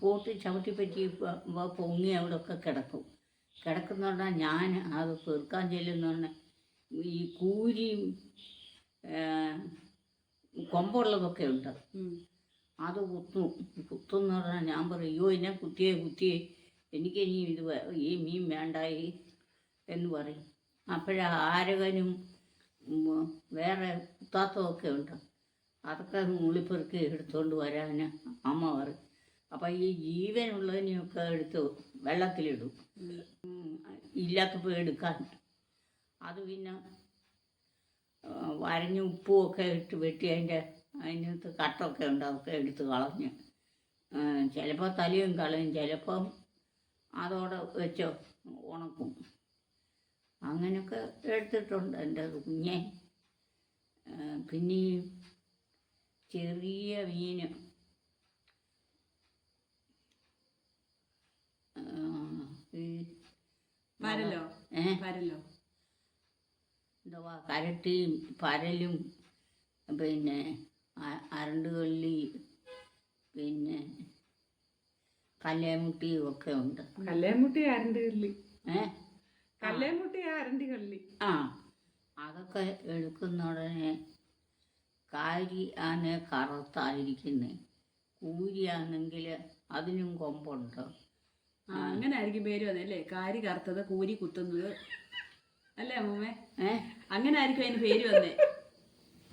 Pot ചവിട്ടി പറ്റി പൊങ്ങി അവിടെ ഒക്കെ കിടക്കും. കിടക്കുന്നുണ്ടാ ഞാൻ അത് തീർക്കാൻ ചെല്ലുന്ന ഈ കൂരിയും കൊമ്പുള്ളതൊക്കെ ഉണ്ട്. അത് കുത്തും കുത്തുന്ന പറഞ്ഞാൽ ഞാൻ പറയും അയ്യോ എന്നെ കുത്തിയേ കുത്തിയേ. എനിക്ക് ഇനി ഇത് ഈ മീൻ വേണ്ടായി എന്ന് പറയും. അപ്പോഴാ ആരകനും വേറെ കുത്താത്തതൊക്കെ ഉണ്ട്. അതൊക്കെ ഉള്ളിപ്പെറുക്കി എടുത്തുകൊണ്ട് വരാൻ അമ്മ പറയും. അപ്പം ഈ ജീവനുള്ളതിനെയൊക്കെ എടുത്ത് വെള്ളത്തിലിടും. ഇല്ലാത്ത ഇല്ലാത്തപ്പോൾ എടുക്കാൻ അത് പിന്നെ വരഞ്ഞ് ഉപ്പും ഒക്കെ ഇട്ട് വെട്ടി അതിന്റെ അതിനകത്ത് കട്ടൊക്കെ ഉണ്ട് അതൊക്കെ എടുത്ത് കളഞ്ഞ് ചിലപ്പോൾ തലയും കളയും ചിലപ്പം അതോടെ വെച്ചോ ഉണക്കും. അങ്ങനെയൊക്കെ എടുത്തിട്ടുണ്ട് എന്റെ കുഞ്ഞെ. പിന്നെ ചെറിയ മീന് ആ, ഈ പരലോ പരലോ എന്തുവാ കരട്ടിയും പരലും പിന്നെ അരണ്ടുകള്ളി പിന്നെ കല്ലേമുട്ടിയും ഒക്കെ ഉണ്ട്. കല്ലേമുട്ടി അരണ്ടുകള്ളി ഏ? കല്ലേമുട്ടി അരണ്ടുകള്ളി ആ അതൊക്കെ എടുക്കുന്ന ഉടനെ കാരി ആണ് കറുത്തായിരിക്കുന്നേ. കൂരിയാണെങ്കിൽ അതിനും കൊമ്പുണ്ട്. അങ്ങനെ ആയിരിക്കും പേര് വന്നേ അല്ലേ കാരി കറുത്തത് കൂരി കുത്തുന്നത്. അല്ലേ അമ്മൂമ്മേ? ഏ അങ്ങനെ ആയിരിക്കും അതിന് പേര് വന്നേ.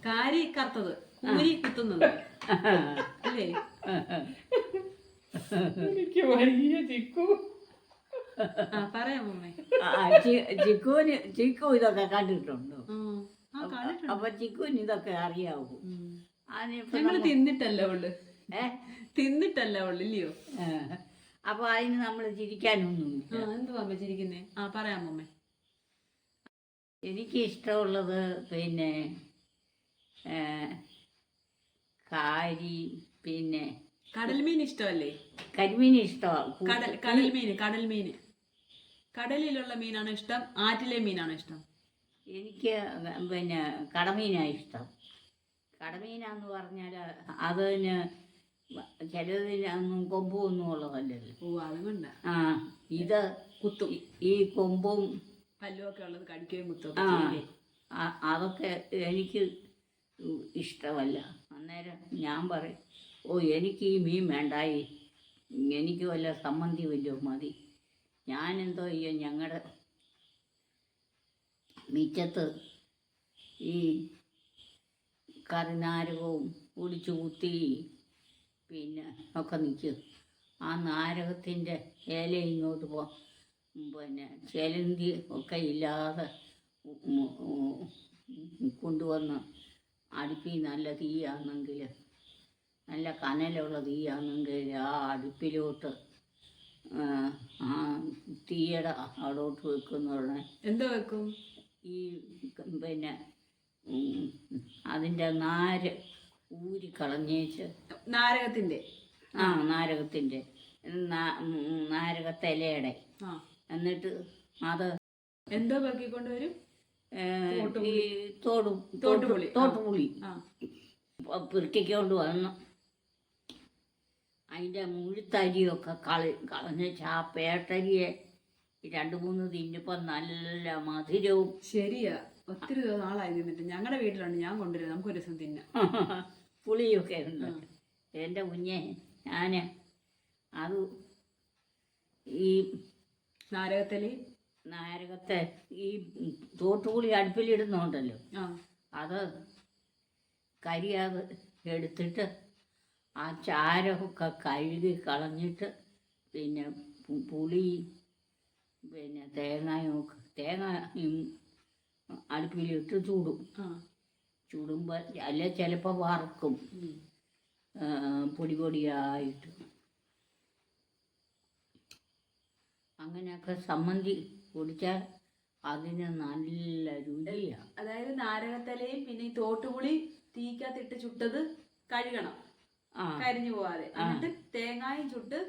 കാരി കറുത്തത് കൂരി കുത്തുന്നത്. അല്ലേ? എനിക്ക് വലിയ ചിക്കു. ആ പറയാം അമ്മൂമ്മേ. ആ, ചി- ചിക്കുവിന് ചിക്കു ഇതൊക്കെ കണ്ടിട്ടുണ്ടോ? അപ്പൊ ചിക്കുവിന് ഇതൊക്കെ അറിയാവൂ? ഞങ്ങൾ തിന്നിട്ടല്ലേ ഉള്ളു? ഏ? തിന്നിട്ടല്ല ഉള്ളു ഇല്ലയോ? ഏ. അപ്പൊ അതിന് നമ്മൾ ചിരിക്കാനൊന്നുമില്ല. എന്തുവാ ചിരിക്കുന്നേ? ആ പറയാം എനിക്ക് ഇഷ്ടമുള്ളത് പിന്നെ കാരി പിന്നെ കടൽ മീൻ ഇഷ്ടമല്ലേ? കരിമീൻ ഇഷ്ടമാണ് കടൽ കടൽ മീന് കടൽ മീൻ കടലിലുള്ള മീനാണ് ഇഷ്ടം? ആറ്റിലെ മീനാണ് ഇഷ്ടം? എനിക്ക് പിന്നെ കടമീനാണ് ഇഷ്ടം. കടമീനാന്ന് പറഞ്ഞാൽ അതിന് ചിലതിനൊന്നും കൊമ്പൊന്നും ഉള്ളതല്ലല്ലോ ഓ അതുകൊണ്ടാ ആ ഇത് കുത്തും ഈ- കൊമ്പും പല്ലുമൊക്കെ ഉള്ളത് കടിക്കുകയും കുത്തും ആ അതൊക്കെ എനിക്ക് ഇഷ്ടമല്ല. അന്നേരം ഞാൻ പറയും ഓ എനിക്ക് ഈ മീൻ വേണ്ടായി. എനിക്ക് വല്ല സമ്മന്തി വല്ലോ മതി. ഞാനെന്തോ ചെയ്യും ഞങ്ങളുടെ മിറ്റത്ത് ഈ കറിനാരകവും ഒടിച്ചു കുത്തി പിന്നെ ഒക്കെ നിൽക്കും ആ നാരകത്തിന്റെ ഇല ഇങ്ങോട്ട് പോ. പിന്നെ ചിലന്തി ഒക്കെ ഇല്ലാതെ കൊണ്ടുവന്ന് അടുപ്പിൽ നല്ല തീയാണെങ്കിൽ നല്ല കനലുള്ള തീയാണെങ്കിൽ ആ അടുപ്പിലോട്ട് ആ, തീയുടെ അവിടോട്ട് വെക്കുന്ന എന്താ വെക്കും? ഈ പിന്നെ അതിന്റെ നാര് ഊരി കളഞ്ഞേച്ച്. നാരകത്തിന്റെ. ആ നാരകത്തിന്റെ. നാരകത്തിലയുടെ. എന്നിട്ട് അത് എന്തോ കൊണ്ടുവരും തോട്ടുപുളി. ഈ തോടും തോട്ടുപുളി. തോട്ടുപുളി. വന്ന് അതിന്റെ മുഴുത്തരിയൊക്കെ കളി കളഞ്ഞേച്ച് ആ പേട്ടരിയെ രണ്ട് മൂന്ന് തിന്നിപ്പം നല്ല മധുരവും. ശരിയാ. ഒത്തിരി നാളായി നിന്നിട്ട്. ഞങ്ങളുടെ വീട്ടിലാണ് ഞാൻ കൊണ്ടുവരും. നമുക്കൊരു ദിവസം തിന്നാം. പുളിയൊക്കെ ഉണ്ട്. എന്റെ കുഞ്ഞെ ഞാൻ അത് ഈ നാരകത്തിൽ നാരകത്തെ ഈ തോട്ടുപുളി അടുപ്പിലിടുന്നുണ്ടല്ലോ. അത് കരിയാതെ എടുത്തിട്ട് ആ ചാരമൊക്കെ കഴുകി കളഞ്ഞിട്ട് പിന്നെ പുളി പിന്നെ തേങ്ങയും തേങ്ങ അടുപ്പിലിട്ട് ചൂടും. ചൂടുമ്പോൾ അല്ലെ ചിലപ്പോൾ വറക്കും. പൊടി പൊടിയായിട്ട്. അങ്ങനെയൊക്കെ സമ്മന്തി പൊടിച്ചാൽ അതിന് നല്ല രുചിയാണ് അതായത് നാരകത്തലയും പിന്നെ ഈ തോട്ടുപുളി തീക്കകത്തിട്ട് ചുട്ടത് കഴുകണം. ആ. കരിഞ്ഞു പോവാതെ. എന്നിട്ട് തേങ്ങായും ചുട്ട്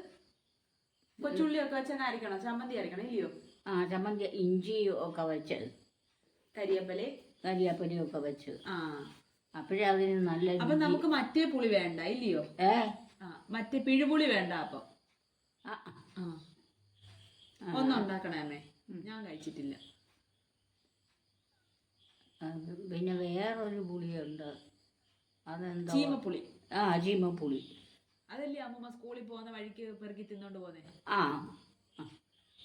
കൊച്ചുള്ളിയൊക്കെ വെച്ചാൽ അരക്കണം. ചമ്മന്തി അരക്കണം ഇല്ലയോ? ആ ചമ്മന്തി ഇഞ്ചി ഒക്കെ വെച്ച് കരിയപ്പലേ കരിയാപ്പലയൊക്കെ വെച്ച്. ആ. അപ്പോഴേ അതിന് നല്ല അപ്പൊ നമുക്ക് മറ്റേ പുളി വേണ്ട ഇല്ലയോ? ഏ? മറ്റേ പിഴുപുളി വേണ്ട അപ്പൊ. ഒന്നുണ്ടാക്കണേ അമ്മേ. ഞാൻ കഴിച്ചിട്ടില്ല. പിന്നെ വേറൊരു പുളിയുണ്ട്. അതെന്താ? ചീമപ്പുളി. ആ ചീമപ്പുളി. അതല്ലേ അമ്മ സ്കൂളിൽ പോകുന്ന വഴിക്ക് പെറുക്കി തിന്നോണ്ട് പോന്നെ ആ.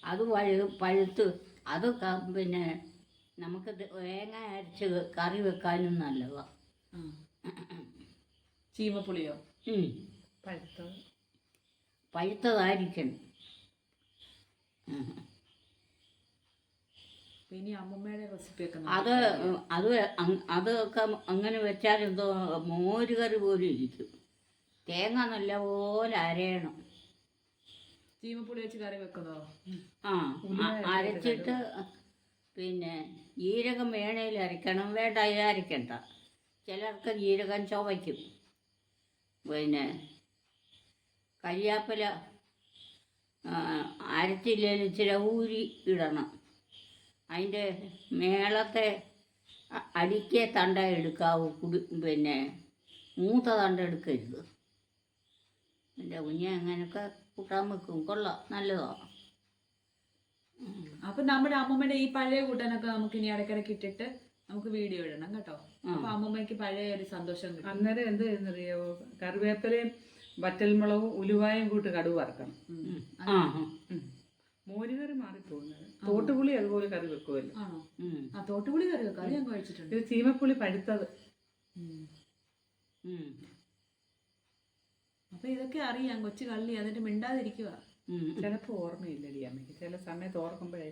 അത് പഴു പഴുത്ത് അത് പിന്നെ നമുക്ക് തേങ്ങ അരച്ച് കറി വെക്കാനും നല്ലതാ. ചീമപ്പുളിയോ? പഴുത്തത്. പഴുത്തതായിരിക്കണം. ഇനി അമ്മമ്മയുടെ അമ്മൂമ്മയുടെ റെസിപ്പി ഒക്കെ അത് അത് അതൊക്കെ അങ്ങനെ വെച്ചാൽ എന്തോ മോര് കറി പോലെ ഇരിക്കും. തേങ്ങ നല്ലപോലെ അരയണം. ചീമപ്പുളി വെച്ച് കറി വെക്കുന്നോ ആ അരച്ചിട്ട് പിന്നെ ജീരകം വേണേൽ അരയ്ക്കണം വേണ്ട അതിൽ അരയ്ക്കണ്ട ചിലർക്ക് ജീരകം ചുവയ്ക്കും. പിന്നെ കരിയാപ്പില അരച്ചില്ലെങ്കിൽ ഇച്ചിരി ഊരി ഇടണം. അതിന്റെ മേളത്തെ അടിക്കേ തണ്ട എടുക്കാവൂ. കുടി പിന്നെ മൂത്ത തണ്ട എടുക്കരുത്. എന്റെ കുഞ്ഞെ അങ്ങനെയൊക്കെ കൂട്ടാൻ വെക്കും. കൊള്ളാം. നല്ലതാണ് അപ്പൊ നമ്മുടെ അമ്മമ്മയുടെ ഈ പഴയ കൂട്ടാനൊക്കെ നമുക്ക് ഇനി ഇടയ്ക്കിടയ്ക്ക് ഇട്ടിട്ട് നമുക്ക് വീഡിയോ ഇടണം കേട്ടോ. അപ്പൊ അമ്മമ്മയ്ക്ക് പഴയ ഒരു സന്തോഷം കിട്ടും. അന്നേരം എന്ത് ചെയ്യുന്നറിയോ? കറിവേപ്പിലയും വറ്റൽമുളകും ഉലുവായും കൂട്ട് കടുവ് വറക്കണം. ആ. മോരുകറി മാറിപ്പോകുന്നത്. തോട്ടുപുളി അതുപോലെ കറി വെക്കുമല്ലോ ആണോ? ആ തോട്ടുപുളി കറി വെക്കും. ഞാൻ കഴിച്ചിട്ടുണ്ട്. ഇത് ചീമപ്പുളി പഴുത്തത്. അപ്പൊ ഇതൊക്കെ അറിയാം. കൊച്ചു കള്ളി അതിന്റെ മിണ്ടാതിരിക്കുക. ചിലപ്പോൾ ഓർമ്മയില്ലടി അമ്മയ്ക്ക്. ചില സമയത്ത് ഓർക്കുമ്പോഴേ